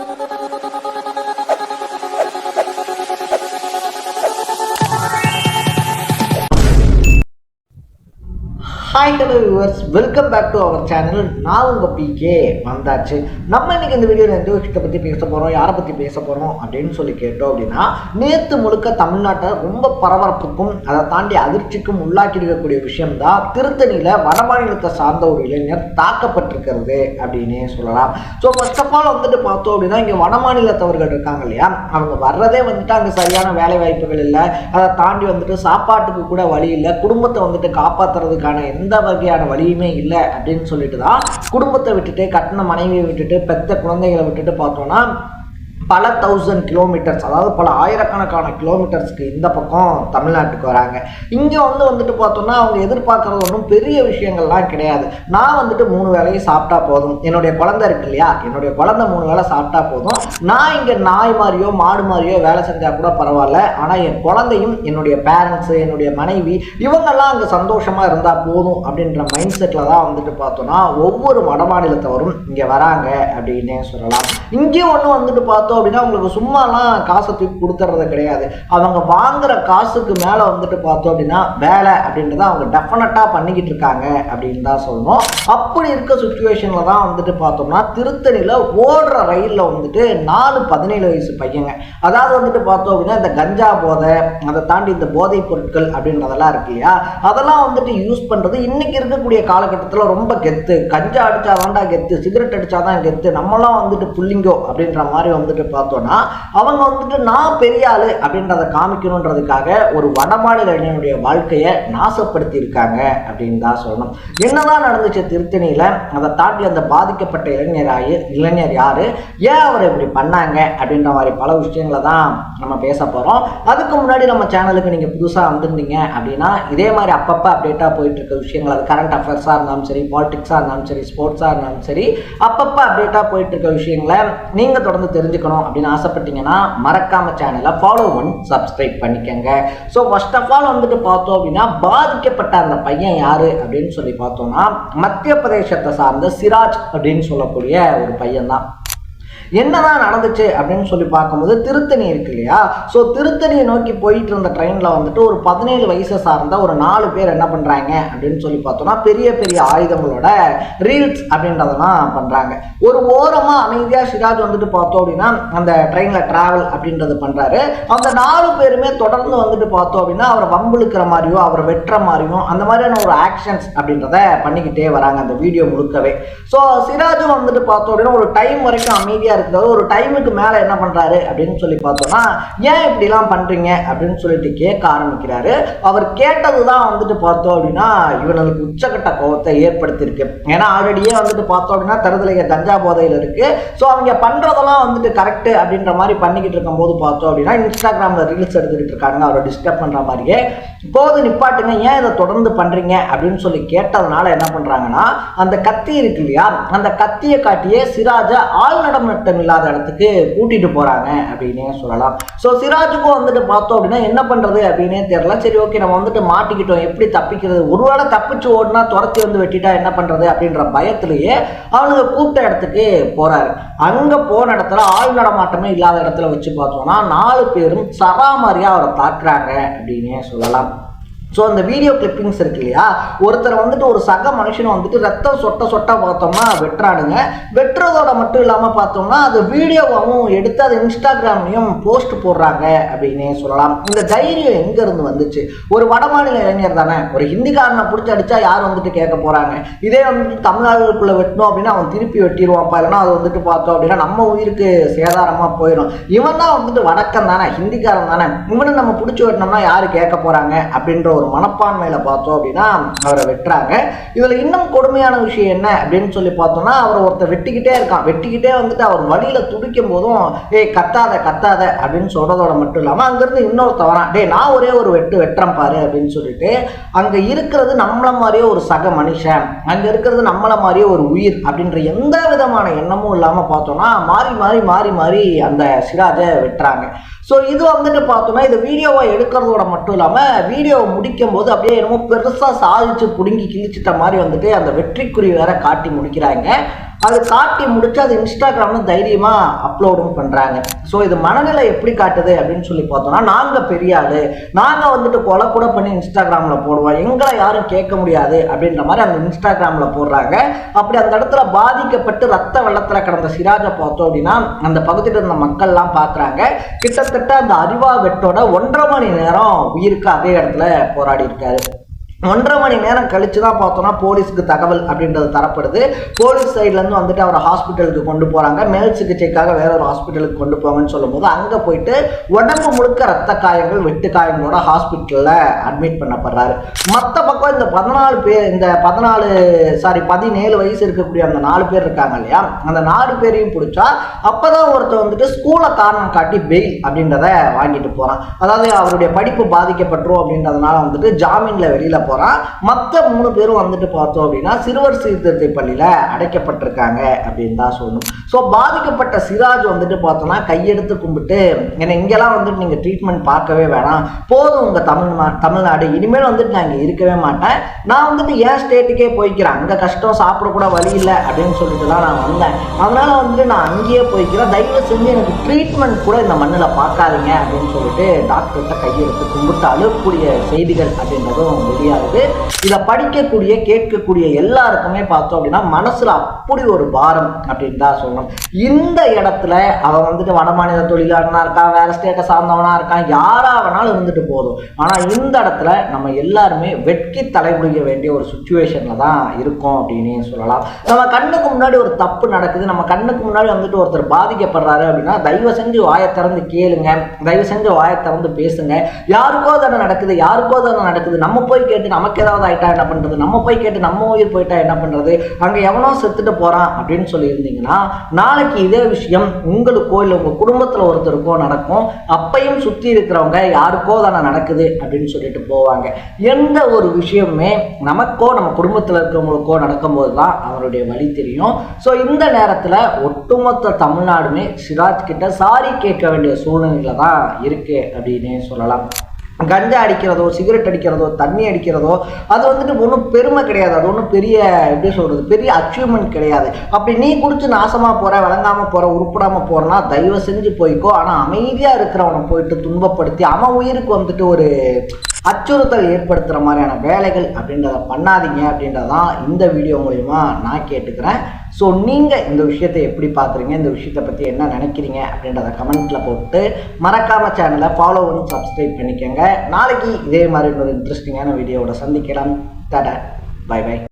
you. Hi hello viewers welcome back to our channel நான் உங்கள் PK வந்தாச்சு. நம்ம இன்னைக்கு இந்த வீடியோவில் எந்த விஷயத்தை பற்றி பேச போகிறோம் யாரை பற்றி பேச போகிறோம் அப்படின்னு சொல்லி கேட்டோம் அப்படின்னா நேற்று முழுக்க தமிழ்நாட்டை ரொம்ப பரபரப்புக்கும் அதை தாண்டி அதிர்ச்சிக்கும் உள்ளாக்கி இருக்கக்கூடிய விஷயம் தான் திருத்தணியில் வடமாநிலத்தை சார்ந்த ஒரு இளைஞர் தாக்கப்பட்டிருக்கிறது அப்படின்னே சொல்லலாம். ஸோ ஃபர்ஸ்ட் ஆஃப் ஆல் வந்துட்டு பார்த்தோம் அப்படின்னா இங்கே வடமாநிலத்தவர்கள் இருக்காங்க இல்லையா? அவங்க வர்றதே வந்துட்டு அங்கே சரியான வேலை வாய்ப்புகள் இல்லை. அதை தாண்டி வந்துட்டு சாப்பாட்டுக்கு கூட வழி இல்லை. குடும்பத்தை வந்துட்டு காப்பாற்றுறதுக்கான எந்த எந்த வகையான வழியுமே இல்லை அப்படின்னு சொல்லிட்டு தான் குடும்பத்தை விட்டுட்டு கட்டின மனைவியை விட்டுட்டு பெத்த குழந்தைகளை விட்டுட்டு பார்த்தோன்னா பல தௌசண்ட் கிலோமீட்டர்ஸ் அதாவது பல ஆயிரக்கணக்கான கிலோமீட்டர்ஸ்க்கு இந்த பக்கம் தமிழ்நாட்டுக்கு வராங்க. இங்கே வந்து வந்துட்டு பார்த்தோம்னா அவங்க எதிர்பார்க்குறது ஒன்றும் பெரிய விஷயங்கள்லாம் கிடையாது. நான் வந்துட்டு மூணு வேளையும் சாப்பிட்டா போதும். என்னுடைய குழந்தை இருக்கு இல்லையா? என்னுடைய குழந்தை மூணு வேளை சாப்பிட்டா போதும். நான் இங்கே நாய் மாதிரியோ மாடு மாதிரியோ வேலை செஞ்சால் கூட பரவாயில்ல. ஆனால் என் குழந்தையும் என்னுடைய பேரண்ட்ஸு என்னுடைய மனைவி இவங்கெல்லாம் அங்கே சந்தோஷமாக இருந்தால் போதும் அப்படின்ற மைண்ட் செட்டில் தான் வந்துட்டு பார்த்தோம்னா ஒவ்வொரு வடமாநிலத்தவரும் இங்கே வராங்க அப்படின்னே சொல்லலாம். இங்கேயும் ஒன்று வந்துட்டு பார்த்தோம் அப்படின்னா உங்களுக்கு சும்மாலாம் காசை தூக்கி கொடுத்துறது கிடையாது. அவங்க வாங்குற காசுக்கு மேலே வந்துட்டு பார்த்தோம் அப்படின்னா வேலை அப்படின்றத அவங்க டெஃபினட்டாக பண்ணிக்கிட்டு இருக்காங்க அப்படின்னு தான் சொல்லணும். அப்படி இருக்க சுச்சுவேஷனில் தான் வந்துட்டு பார்த்தோம்னா திருத்தணியில் ஓடுற ரயிலில் வந்துட்டு நாலு பதினேழு வயசு பையங்க. அதாவது வந்துட்டு பார்த்தோம் அப்படின்னா இந்த கஞ்சா போதை அதை தாண்டி இந்த போதைப் பொருட்கள் அப்படின்றதெல்லாம் இருக்கு இல்லையா? அதெல்லாம் வந்துட்டு யூஸ் பண்ணுறது இன்னைக்கு இருக்கக்கூடிய காலகட்டத்தில் ரொம்ப கெத்து. கஞ்சா அடித்தா தான்டா கெத்து சிகரெட் அடிச்சாதான் கெத்து. நம்மலாம் வந்துட்டு புள்ளிங்கோ அப்படின்ற மாதிரி வந்துட்டு பார்த்தோன்னா அவங்க வந்துட்டு நான் பெரிய ஆளு அப்படின்றத காமிக்கணுன்றதுக்காக ஒரு வடமாநில இளைஞனுடைய வாழ்க்கையை நாசப்படுத்தி இருக்காங்க அப்படின்னு தான் சொல்லணும். என்னதான் நடந்துச்சு திருத்தணியில் அதை தாண்டி அந்த பாதிக்கப்பட்ட இளைஞராய் இளைஞர் யாரு? ஏன் அவர் இப்படி பண்ணாங்க அப்படின்ற மாதிரி பல விஷயங்களை தான் நம்ம பேச போகிறோம் அதுக்கு முன்னாடி நம்ம சேனலுக்கு நீங்கள் புதுசாக வந்திருந்தீங்க அப்படின்னா இதே மாதிரி அப்பப்போ அப்டேட்டாக போயிட்டு இருக்க விஷயங்கள் அது கரண்ட் அஃபேர்ஸாக இருந்தாலும் சரி பாலிடிக்ஸாக இருந்தாலும் சரி ஸ்போர்ட்ஸாக இருந்தாலும் சரி அப்பப்போ அப்டேட்டாக போயிட்டு இருக்க விஷயங்களை நீங்கள் தொடர்ந்து தெரிஞ்சுக்கணும். அப்படின்னு ஆசைப்பட்டீங்கன்னா மறக்காம சேனலை ஃபாலோ பண்ணி சப்ஸ்கிரைப் பண்ணிக்கங்க. ஸோ ஃபர்ஸ்ட் ஆஃப் ஆல் வந்துட்டு பார்த்தோம் அப்படின்னா பாதிக்கப்பட்ட அந்த பையன் யாரு அப்படின்னு சொல்லி பார்த்தோம்னா மத்திய பிரதேசத்தை சார்ந்த சிராஜ் அப்படின்னு சொல்லக்கூடிய ஒரு பையன் தான் என்னதான் நடந்துச்சு அப்படின்னு சொல்லி பார்க்கும்போது திருத்தணி இருக்கு இல்லையா? ஸோ திருத்தணியை நோக்கி போயிட்டு இருந்த ட்ரெயினில் வந்துட்டு ஒரு பதினேழு வயசை சார்ந்த ஒரு நாலு பேர் என்ன பண்ணுறாங்க அப்படின்னு சொல்லி பார்த்தோம்னா பெரிய பெரிய ஆயுதங்களோட ரீல்ஸ் அப்படின்றதெல்லாம் பண்ணுறாங்க ஒரு ஓரமாக அமைதியாக சிராஜ் வந்துட்டு பார்த்தோம் அப்படின்னா அந்த ட்ரெயினில் ட்ராவல் அப்படின்றது பண்ணுறாரு அந்த நாலு பேருமே தொடர்ந்து வந்துட்டு பார்த்தோம் அப்படின்னா அவரை வம்புழுக்கிற மாதிரியோ அவரை வெட்டுற மாதிரியும் அந்த மாதிரியான ஒரு ஆக்ஷன்ஸ் அப்படின்றத பண்ணிக்கிட்டே வராங்க அந்த வீடியோ முழுக்கவே. ஸோ சிராஜும் வந்துட்டு பார்த்தோம் அப்படின்னா ஒரு டைம் வரைக்கும் அமைதியாக அதாவது ஒரு டைமுக்கு மேலே என்ன பண்ணுறாரு அப்படின்னு சொல்லி பார்த்தோம்னா ஏன் இப்படிலாம் பண்ணுறீங்க அப்படின்னு சொல்லிட்டு கேட்க ஆரம்பிக்கிறாரு. அவர் கேட்டது தான் வந்துட்டு பார்த்தோம் அப்படின்னா இவனுக்கு உச்சக்கட்ட கோபத்தை ஏற்படுத்தியிருக்கு. ஏன்னா ஆல்ரெடியே வந்துட்டு பார்த்தோம் அப்படின்னா தருதலைய கஞ்சா போதையில் இருக்கு. ஸோ அவங்க பண்ணுறதெல்லாம் வந்துட்டு கரெக்ட் அப்படின்ற மாதிரி பண்ணிக்கிட்டு இருக்கும்போது பார்த்தோம் அப்படின்னா இன்ஸ்டாகிராமில் ரீல்ஸ் எடுத்துக்கிட்டு இருக்காங்க. அவரை டிஸ்டர்ப் பண்ணுற மாதிரியே. போது நிப்பாட்டுங்க. ஏன் இதை தொடர்ந்து பண்ணுறீங்க அப்படின்னு சொல்லி கேட்டதுனால என்ன பண்ணுறாங்கன்னா அந்த கத்தி இருக்கு இல்லையா? அந்த கத்தியை காட்டியே சிராஜை ஆள் நடமாட்டம் இல்லாத இடத்துக்கு கூட்டிட்டு போறாங்க அப்படின்னே சொல்லலாம். ஸோ சிராஜுக்கும் வந்துட்டு பார்த்தோம் அப்படின்னா என்ன பண்றது அப்படின்னே தெரியல. சரி ஓகே நம்ம வந்துட்டு மாட்டிக்கிட்டோம். எப்படி தப்பிக்கிறது? ஒருவேளை தப்பிச்சு ஓடினா துரத்தி வந்து வெட்டிட்டா என்ன பண்றது அப்படின்ற பயத்திலேயே அவனுங்க கூப்பிட்ட இடத்துக்கு போறாரு. அங்க போன இடத்துல ஆள் நடமாட்டமே இல்லாத இடத்துல வச்சு பார்த்தோம்னா நாலு பேரும் சராமரியா அவரை தாக்குறாங்க அப்படின்னே சொல்லலாம். ஸோ அந்த வீடியோ கிளிப்பிங்ஸ் இருக்கு இல்லையா? ஒருத்தர் வந்துட்டு ஒரு சக மனுஷனை வந்துட்டு ரத்தம் சொட்ட சொட்ட பார்த்தோம்னா வெட்டுறானுங்க. வெட்டுறதோட மட்டும் இல்லாமல் பார்த்தோம்னா அது வீடியோவாகவும் எடுத்து அதை இன்ஸ்டாகிராம்லையும் போஸ்ட் போடுறாங்க அப்படின்னே சொல்லலாம். இந்த தைரியம் எங்கேருந்து வந்துச்சு? ஒரு வடமாநில இளைஞர் தானே. ஒரு ஹிந்திக்காரனை பிடிச்சி அடித்தா யார் வந்துட்டு கேட்க போகிறாங்க இதே வந்துட்டு தமிழ்நாடுக்குள்ளே வெட்டணும் அப்படின்னா அவன் திருப்பி வெட்டிடுவான்ப்பா. இல்லைனா அது வந்துட்டு பார்த்தோம் அப்படின்னா நம்ம உயிருக்கு சேதாரமாக போயிடும். இவன் தான் வந்துட்டு வடக்கம் தானே ஹிந்திக்காரன் தானே. இவனை நம்ம பிடிச்சி வெட்டினோம்னா யார் கேட்க போகிறாங்க அப்படின்ற ஒரு மனப்பான்மையில பார்த்தோம் அப்படின்னா அவரை வெட்டுறாங்க. இதுல இன்னும் கொடுமையான விஷயம் என்ன அப்படின்னு சொல்லி பார்த்தோம்னா அவர் ஒருத்தர் வெட்டிக்கிட்டே இருக்கான். வெட்டிக்கிட்டே வந்துட்டு அவர் வழியில துடிக்கும் போதும் ஏய் கத்தாத கத்தாத அப்படின்னு சொல்றதோட மட்டும் இல்லாம அங்கிருந்து இன்னொருத்த வரான். டேய் நான் ஒரே ஒரு வெட்டு வெட்டுறேன் பாரு அப்படின்னு சொல்லிட்டு அங்க இருக்கிறது நம்மள மாதிரியே ஒரு சக மனுஷன். அங்க இருக்கிறது நம்மள மாதிரியே ஒரு உயிர் அப்படின்ற எந்த விதமான எண்ணமும் இல்லாம பார்த்தோம்னா மாறி மாறி மாறி மாறி அந்த சிராஜை வெட்டுறாங்க. ஸோ இது வந்துட்டு பார்த்தோம்னா இது வீடியோவை எடுக்கிறதோட மட்டும் இல்லாமல் வீடியோவை முடிக்கும் போது அப்படியே என்னமோ பெருசாக சாதிச்சு பிடுங்கி கிழிச்சிட்ட மாதிரி வந்துட்டு அந்த வெற்றிக்குறி வேற காட்டி முடிக்கிறாங்க. அது காட்டி முடிச்சு அது இன்ஸ்டாகிராம்ல தைரியமா அப்லோடும் பண்றாங்க. ஸோ இது மனநிலை எப்படி காட்டுது அப்படின்னு சொல்லி பார்த்தோம்னா நாங்க பெரிய ஆளு நாங்க வந்துட்டு கொலை கூட பண்ணி இன்ஸ்டாகிராம்ல போடுவோம் எங்களை யாரும் கேட்க முடியாது அப்படின்ற மாதிரி அந்த இன்ஸ்டாகிராம்ல போடுறாங்க. அப்படி அந்த இடத்துல பாதிக்கப்பட்டு ரத்த வெள்ளத்துல கிடந்த சிராஜை பார்த்தோம் அப்படின்னா அந்த பகுதியில் இருந்த மக்கள்லாம் பார்க்குறாங்க கிட்டத்தட்ட அந்த அறிவா வெட்டோட ஒன்றரை மணி நேரம் உயிருக்கு அதே இடத்துல போராடி இருக்காரு ஒன்றரை மணி நேரம் கழிச்சு தான் பார்த்தோன்னா போலீஸுக்கு தகவல் அப்படின்றது தரப்படுது. போலீஸ் சைட்லேருந்து வந்துட்டு அவரை ஹாஸ்பிட்டலுக்கு கொண்டு போகிறாங்க மேல் சிகிச்சைக்காக வேற ஒரு ஹாஸ்பிட்டலுக்கு கொண்டு போங்கன்னு சொல்லும்போது அங்கே போயிட்டு உடம்பு முழுக்க ரத்த காயங்கள் வெட்டு காயங்களோட ஹாஸ்பிட்டலில் அட்மிட் பண்ணப்படுறாரு. மற்ற பக்கம் இந்த பதினாலு பேர் இந்த பதினாலு சாரி பதினேழு வயசு இருக்கக்கூடிய அந்த நாலு பேர் இருக்காங்க இல்லையா? அந்த நாலு பேரையும் பிடிச்சா அப்போ தான் ஒருத்தர் வந்துட்டு ஸ்கூலை காரணம் காட்டி பெயில் அப்படின்றத வாங்கிட்டு போகிறான் அதாவது அவருடைய படிப்பு பாதிக்கப்பட்டுரும் அப்படின்றதுனால வந்துட்டு ஜாமீனில் வெளியில் போகிறோம் போகிறான் மற்ற மூணு பேரும் வந்துட்டு பார்த்தோம் அப்படின்னா சிறுவர் சீர்திருத்த பள்ளியில் அடைக்கப்பட்டிருக்காங்க அப்படின்னு தான் சொல்லணும். ஸோ பாதிக்கப்பட்ட சிராஜ் வந்துட்டு பார்த்தோம்னா கையெடுத்து கும்பிட்டு என்னை இங்கெல்லாம் வந்துட்டு நீங்கள் ட்ரீட்மெண்ட் பார்க்கவே வேணாம். போதும் உங்கள் தமிழ்நா தமிழ்நாடு. இனிமேல் வந்துட்டு நான் இங்கே இருக்கவே மாட்டேன். நான் வந்துட்டு ஏன் ஸ்டேட்டுக்கே போய்க்கிறேன். அங்கே கஷ்டம் சாப்பிடக்கூட வழி இல்லை அப்படின்னு சொல்லிட்டு தான் நான் வந்தேன். அதனால் வந்துட்டு நான் அங்கேயே போய்க்கிறேன். தயவு செஞ்சு எனக்கு ட்ரீட்மெண்ட் கூட இந்த மண்ணில் பார்க்காதீங்க அப்படின்னு சொல்லிட்டு டாக்டர்கிட்ட கையெடுத்து கும்பிட்டு அழுகக்கூடிய செய்திகள் அப்படின்றதும் வெளியாகுது இதை படிக்கக்கூடிய கேட்கக்கூடிய எல்லாருக்குமே பார்த்தோம் அப்படின்னா மனசுல அப்படி ஒரு பாரம் அப்படின்னு தான் சொல்லணும். இந்த இடத்துல அவன் வந்துட்டு வடமாநில தொழிலாளனா இருக்கான் வேற ஸ்டேட்டை சார்ந்தவனா இருக்கான் யாரா வேணாலும் இருந்துட்டு போதும். ஆனா இந்த இடத்துல நம்ம எல்லாருமே வெட்கி தலைமுடிக்க வேண்டிய ஒரு சுச்சுவேஷன்ல தான் இருக்கோம் அப்படின்னு சொல்லலாம். நம்ம கண்ணுக்கு முன்னாடி ஒரு தப்பு நடக்குது நம்ம கண்ணுக்கு முன்னாடி வந்துட்டு ஒருத்தர் பாதிக்கப்படுறாரு அப்படின்னா தயவு செஞ்சு வாயை திறந்து கேளுங்க. தயவு செஞ்சு வாயை திறந்து பேசுங்க. யாருக்கோ தானே நடக்குது யாருக்கோ தானே நடக்குது. நம்ம போய் கேட்டு நமக்கு ஏதாவது ஆகிட்டா என்ன பண்ணுறது நம்ம போய் கேட்டு நம்ம உயிர் போயிட்டா என்ன பண்ணுறது அங்கே எவனோ செத்துட்டு போகிறான் அப்படின்னு சொல்லியிருந்தீங்கன்னா நாளைக்கு இதே விஷயம் உங்களுக்கோ இல்லை உங்கள் குடும்பத்தில் ஒருத்தருக்கோ நடக்கும். அப்பையும் சுற்றி இருக்கிறவங்க யாருக்கோ தானே நடக்குது அப்படின்னு சொல்லிட்டு போவாங்க. எந்த ஒரு விஷயமுமே நமக்கோ நம்ம குடும்பத்தில் இருக்கிறவங்களுக்கோ நடக்கும்போது தான் அவருடைய வழி தெரியும். ஸோ இந்த நேரத்தில் ஒட்டுமொத்த தமிழ்நாடுமே சிராஜ் கிட்ட சாரி கேட்க வேண்டிய சூழ்நிலையில தான் இருக்கு அப்படின்னே சொல்லலாம். கஞ்சா அடிக்கிறதோ சிகரெட் அடிக்கிறதோ தண்ணி அடிக்கிறதோ அது வந்துட்டு ஒன்றும் பெருமை கிடையாது. அது ஒன்றும் பெரிய எப்படி சொல்கிறது பெரிய அச்சீவ்மெண்ட் கிடையாது. அப்படி நீ குடிச்சு நாசமாக போகிற விளங்காமல் போகிற உருப்படாமல் போகிறனா தயவு செஞ்சு போய்க்கோ. ஆனால் அமைதியாக இருக்கிறவனை போயிட்டு துன்பப்படுத்தி அவன் உயிருக்கு வந்துட்டு ஒரு அச்சுறுத்தல் ஏற்படுத்துகிற மாதிரியான வேலைகள் அப்படின்றத பண்ணாதீங்க அப்படின்றதான் இந்த வீடியோ மூலிமா நான் கேட்டுக்கிறேன். ஸோ நீங்கள் இந்த விஷயத்தை எப்படி பார்க்குறீங்க? இந்த விஷயத்தை பற்றி என்ன நினைக்கிறீங்க? அப்படின்றத கமெண்ட்டில் போட்டு மறக்காமல் சேனலை ஃபாலோ பண்ணி சப்ஸ்கிரைப் பண்ணிக்கோங்க. நாளைக்கு இதே மாதிரி ஒரு இன்ட்ரெஸ்டிங்கான வீடியோவோட சந்திக்கலாம். தட பை பை